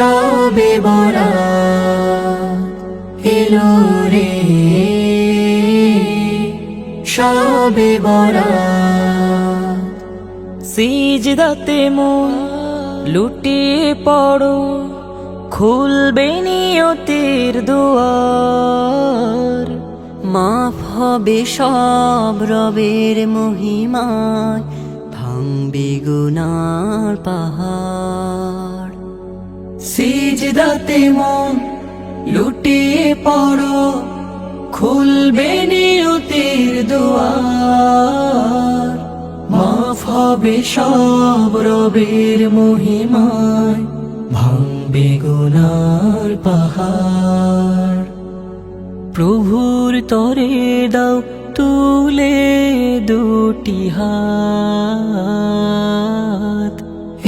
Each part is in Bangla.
সবে বরা এলো রে। সবে বরা সিজদাতে মন লুটিয়ে পড়ো, খুলবে নিয়তির দুয়ার। মাফ হবে সব রবের মহিমায়, ভাঙবে গুনার পাহাড়। সিজদাতে মন লুটিয়ে পড়ো, খুলবে নিয়তির দুয়ার। মাফ হবে সব রবের মহিমায়, ভাঙবে গুনার পাহাড়। প্রভুর তরে দাও তুলে দুটি হাত।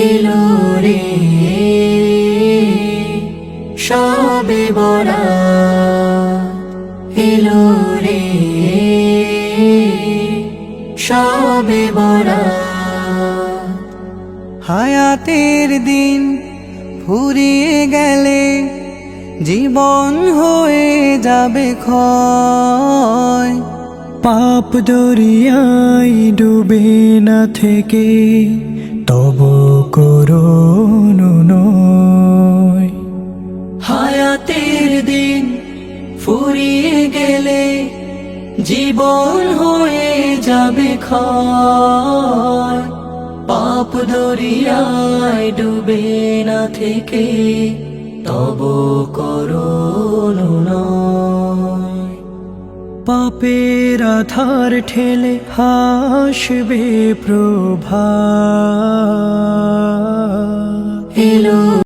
এলো রে সবে বরা এলো রে। সবে বরা হায়াতের দিন ফুরিয়ে গেলে জীবন হয়ে যাবে ক্ষয়। পাপ দরিয়াই ডুবে না থেকে তব করুন হায়াতের দিন ফুরিয়ে গেলে জীবন হয়ে যাবে ক্ষয়। পাপ দরিয়ায় ডুবে না থেকে তব করুন পাপের আধার ঠেলে হাসবে প্রভা। এলো